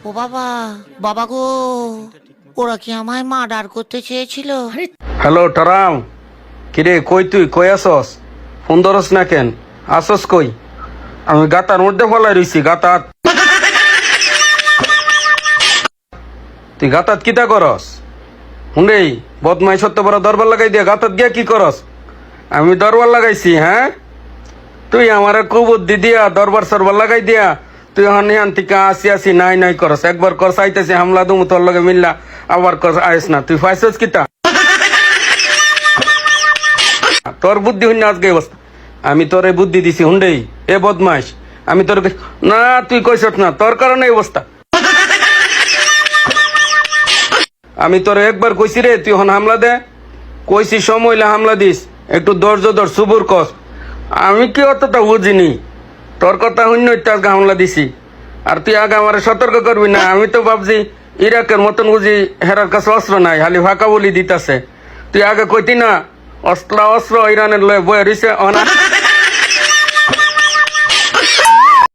ও বাবা বাবা গো ওরা কি আমায় মার্ডার করতে চেয়েছিল? হ্যালো টারাম কিরে কই তুই? কই আসস? ফোন ধরস না কেন? আসস কই? আমি গাতার মধ্যে ফলাই রইছি গাতাত তুই গাতাত কিতা করস? হুন্ডেই বদমাই সত্য বড় দরবার লাগাই দিয়া গাতাত গিয়া কি করস? আমি দরবার লাগাইছি হ্যাঁ? তুই আমার কুবুদ্ধি দিয়া দরবার সরবার লাগাই দিয়া তুই হানি হান থেকে আসি আসি, নাই নাই করস। একবার কর চাইতেছি হামলা দুমু, তোর লগে মিললা, আবার কর আইস না। তুই ফাইসস কিতা তোর বুদ্ধি হইনা আজকে অবস্থা। আমি তোর বুদ্ধি দিছি, হুন্ডেই। এ বদমাইশ। আমি তোর না, তুই কইসত না। তোর কারণে অবস্থা। আমি তোর একবার কইছি রে, তুই হন হামলা দে। কইছি, সময় হামলা দিস। একটু ধৈর্য ধর, সুবুর কস আমি কি অতটা বুঝিনি। তোর কথা শূন্য আজকে হামলা দিছি। আর তুই আগে আমার সতর্ক করবি না, আমি তো ভাবছি ইরাকের মতন বুঝি হেরার কাছে অস্ত্র নাই হালি ফাঁকা বলি দিতাছে। তুই আগে কইতি না, অস্ত্র অস্ত্র ইরানের লয়ে বয়ে রইছে অনা